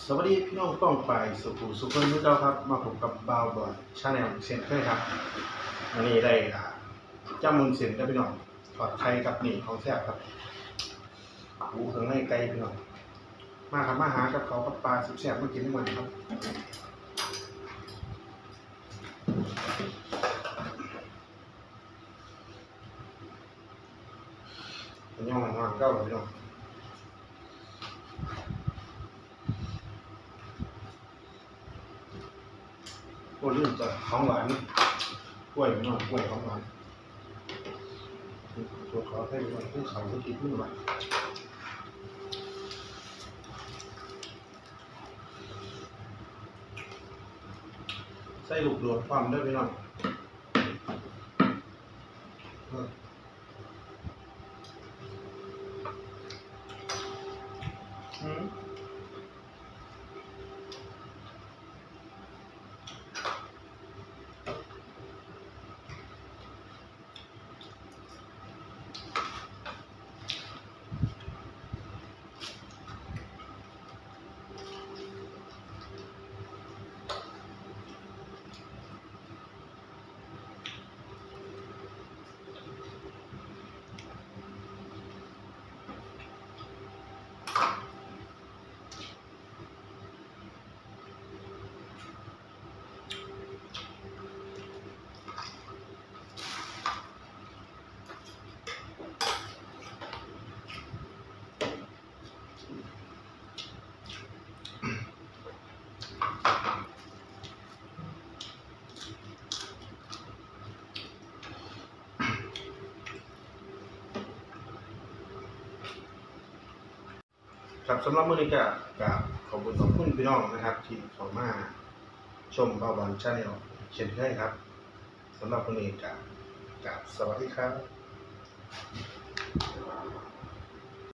สวัสดีพี่น้องป้องไปสุขุสุขคนมือเจ้าครับ มาพบกับบาวบอยชาแนลเช่นเคยครับวันนี้ได้จ้ามุนเส้นกับพี่น้องทอดไข่กับหนี่ของแซ่บครับหูเครื่องในไก่พี่น้องมาครับมาหากับเขากับปลาสุดแซ่บมากินทุกวันครับเป็นย่องหวานๆเก้าพี่น้อง ก็เรื่องจากของหวานกล้วยน้อยกล้วยของหวานตัวขอให้ไปภูเขาที่กินขึ้นหวานใส่ลูกโดดความได้ไปน้องอืม ครับสำหรับมื่อนี้ก็กับขอบคุณขอบคุณพี่น้องนะครับ ที่เข้ามาชมบาบอลชาแนลเช่นเคยครับสำหรับมื่อนี้ก็กับสวัสดีครับ